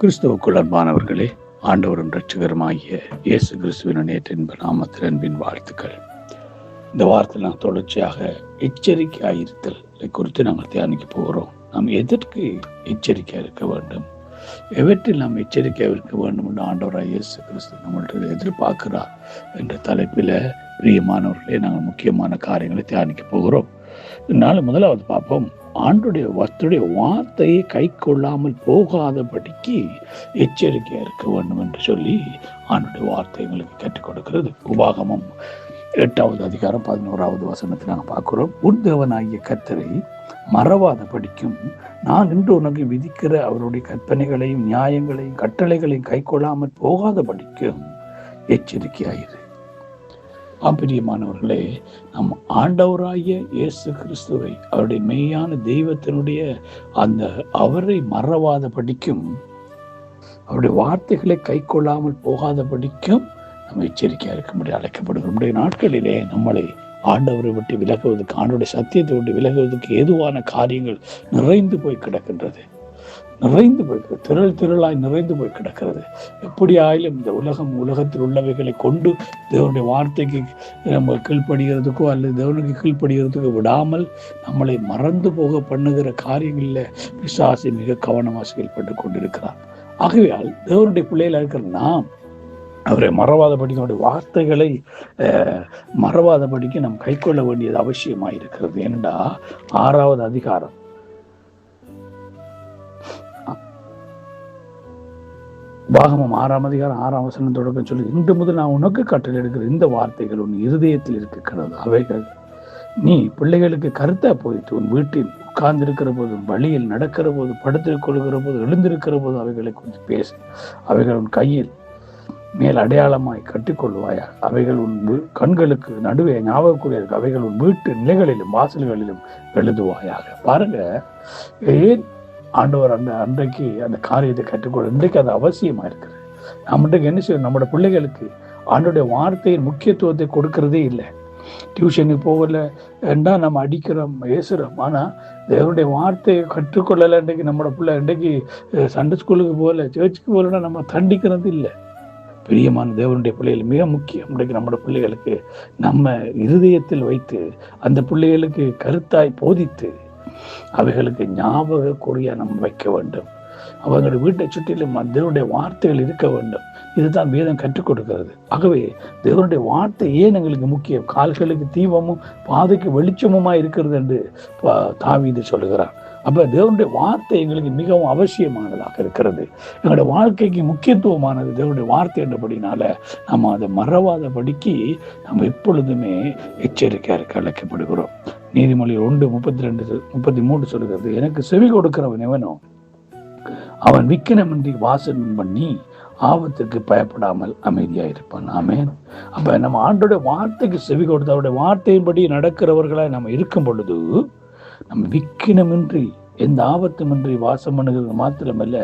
கிறிஸ்துவுக்குள் அன்பானவர்களே ஆண்டவரும் ரட்சகருமாகிய இயேசு கிறிஸ்துவின் நேற்று என்ப நாமத்தில் அன்பின் வாழ்த்துக்கள். இந்த வாரத்தில் நாம் தொடர்ச்சியாக எச்சரிக்கையாக இருத்தல் குறித்து நாங்கள் தியானிக்க போகிறோம். நாம் எதற்கு எச்சரிக்கையாக இருக்க வேண்டும்? எவற்றில் நாம் எச்சரிக்கையாக இருக்க வேண்டும் என்று ஆண்டவராக இயேசு கிறிஸ்து நம்மள்கிட்ட எதிர்பார்க்கிறார் என்ற தலைப்பில் பிரியமானவர்களே நாங்கள் முக்கியமான காரியங்களை தியானிக்க போகிறோம். இதனால் முதலாவது பார்ப்போம். ஆண்டுடைய வஸ்துடைய வார்த்தையை கை கொள்ளாமல் போகாதபடிக்கு எச்சரிக்கையாக இருக்க வேண்டும் என்று சொல்லி ஆண்டுடைய வார்த்தை எங்களுக்கு கற்றுக் கொடுக்கிறது. உபாகமம் எட்டாவது அதிகாரம் பதினோராவது வசனத்தை நாங்கள் பார்க்குறோம். உன் கத்தரை மறவாத படிக்கும். நான் இன்று உனக்கு விதிக்கிற அவருடைய கற்பனைகளையும் நியாயங்களையும் கட்டளைகளையும் கை கொள்ளாமல் போகாத படிக்கும். எச்சரிக்கையாயிரு. ஆம்பிரியமானவர்களே நம் ஆண்டவராகிய இயேசு கிறிஸ்துவை அவருடைய மெய்யான தெய்வத்தினுடைய அந்த அவரை மறவாத படிக்கும் அவருடைய வார்த்தைகளை கை கொள்ளாமல் போகாத படிக்கும் நம்ம எச்சரிக்கையாக இருக்க முடியும் அழைக்கப்படுகிறோம் நம்முடைய நாட்களிலே நம்மளை ஆண்டவரை விட்டு விலகுவதற்கு ஆண்டோடைய சத்தியத்தை விட்டு விலகுவதற்கு ஏதுவான காரியங்கள் நிறைந்து போய் கிடக்கின்றது. நிறைந்து போய் திரள் திரளாய் நிறைந்து போய் கிடக்கிறது. எப்படி ஆயிலும் இந்த உலகம் உலகத்தில் உள்ளவைகளை கொண்டு தேவனுடைய வார்த்தைக்கு நம்ம கீழ்ப்படுகிறதுக்கோ அல்லது தேவனுக்கு கீழ்ப்படுகிறதுக்கோ விடாமல் நம்மளை மறந்து போக பண்ணுகிற காரியங்களில் விசாசி மிக கவனமாக செயல்பட்டு கொண்டிருக்கிறார். ஆகவேயால் தேவனுடைய பிள்ளைகள் இருக்கிற நாம் அவரை மறவாதபடிக்கு அவருடைய வார்த்தைகளை மறவாதபடிக்கு நாம் கைக்கொள்ள வேண்டியது அவசியமாக இருக்கிறது ஏனென்றா ஆறாவது அதிகாரம். பாகமம் ஆறாம் அதிகாரம் ஆறாம் வசனம் தொடக்கம் சொல்லி இன்று முதல் நான் உனக்கு கட்டளை எடுக்கிற இந்த வார்த்தைகள் உன் இருதயத்தில் இருக்கிறது அவைகள் நீ பிள்ளைகளுக்கு கருத்தா போயிட்டு உன் வீட்டில் உட்கார்ந்திருக்கிற போது வழியில் நடக்கிற போது படுத்திருக் கொள்கிற போது எழுந்திருக்கிற போது அவைகளை கொஞ்சம் பேசு. அவைகள் உன் கையில் மேல் அடையாளமாய் கட்டிக்கொள்வாயா அவைகள் உன் கண்களுக்கு நடுவே ஞாபகக்கூடிய அவைகள் உன் வீட்டு நிலைகளிலும் வாசல்களிலும் எழுதுவாயாக. பாருங்க ஏன் ஆண்டவர் அந்த அன்றைக்கு அந்த காரியத்தை கற்றுக்கொள்ள இன்றைக்கு அது அவசியமா இருக்குது. நம்மளுக்கு என்ன செய்யணும்? நம்மளோட பிள்ளைகளுக்கு ஆண்டோடைய வார்த்தையின் முக்கியத்துவத்தை கொடுக்கறதே இல்லை. டியூஷனுக்கு போகல என்றா நம்ம அடிக்கிறோம் பேசுகிறோம் ஆனால் தேவனுடைய வார்த்தையை கற்றுக்கொள்ளலை இன்றைக்கு நம்மளோட பிள்ளை. இன்றைக்கு சண்டே ஸ்கூலுக்கு போகல சர்ச்சுக்கு போகலன்னா நம்ம தண்டிக்கிறது இல்லை. பிரியமான தேவனுடைய பிள்ளைகள் மிக முக்கியம். இன்றைக்கு நம்மளோட பிள்ளைகளுக்கு நம்ம இருதயத்தில் வைத்து அந்த பிள்ளைகளுக்கு கருத்தாய் போதித்து அவைகளுக்கு ஞாபக குறியா நம்ம வைக்க வேண்டும். அவர்களுடைய வீட்டை சுற்றிலும் தேவனுடைய வார்த்தைகள் இருக்க வேண்டும். இதுதான் வேதம் கற்றுக் கொடுக்கிறது. ஆகவே தேவனுடைய வார்த்தை ஏன் எங்களுக்கு முக்கியம்? கால்களுக்கு தீபமும் பாதைக்கு வெளிச்சமுமா இருக்கிறது என்று தாவீது சொல்லுகிறார். அப்ப தேவனுடைய வார்த்தை எங்களுக்கு மிகவும் அவசியமானதாக இருக்கிறது. எங்களுடைய வாழ்க்கைக்கு முக்கியத்துவமானது தேவனுடைய வார்த்தை என்றபடினால நம்ம அதை மறவாதபடிக்கு நம்ம எப்பொழுதுமே எச்சரிக்கையாக இருக்க அழைக்கப்படுகிறோம். நீதிமொழி ஒன்று முப்பத்தி ரெண்டு முப்பத்தி மூன்று சொல்கிறது எனக்கு செவி கொடுக்கிறவன் எவனோ அவன் விக்கினமின்றி வாசனம் பண்ணி ஆபத்துக்கு பயப்படாமல் அமைதியாக இருப்பான் ஆமேன். அப்போ நம்ம ஆண்டோட வார்த்தைக்கு செவி கொடுத்து அவருடைய வார்த்தையின்படி நடக்கிறவர்களாக நம்ம இருக்கும் பொழுது நம்ம விக்கினமின்றி எந்த ஆபத்துமின்றி வாசம் பண்ணுகிறது மாத்திரமல்ல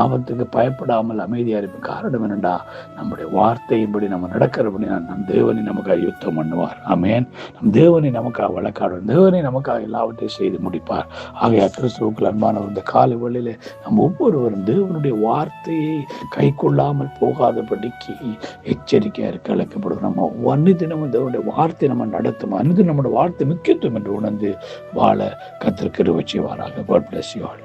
ஆபத்துக்கு பயப்படாமல் அமைதியாக இருக்கும் காரணம் என்னண்டா? நம்முடைய வார்த்தையின்படி நம்ம நடக்கிறபடி நம் தேவனை நமக்காக யுத்தம் பண்ணுவார். ஆமேன். நம் தேவனை நமக்காக வழக்காடுவோம் தேவனை நமக்காக எல்லாவற்றையும் செய்து முடிப்பார். ஆகையா கிறிஸ்துவுக்குள் அன்பானவர் இந்த கால வழியில நம்ம ஒவ்வொருவரும் தேவனுடைய வார்த்தையை கை கொள்ளாமல் போகாதபடிக்கு எச்சரிக்கையாக இருக்க அழைக்கப்படுகிறோம். நம்ம அன்னிதினமும் தேவனுடைய வார்த்தை நம்ம நடத்தும் அன்னிது நம்முடைய வார்த்தை முக்கியத்துவம் என்று உணர்ந்து வாழ கத்திருக்கிற வச்சுவாராக God bless you all.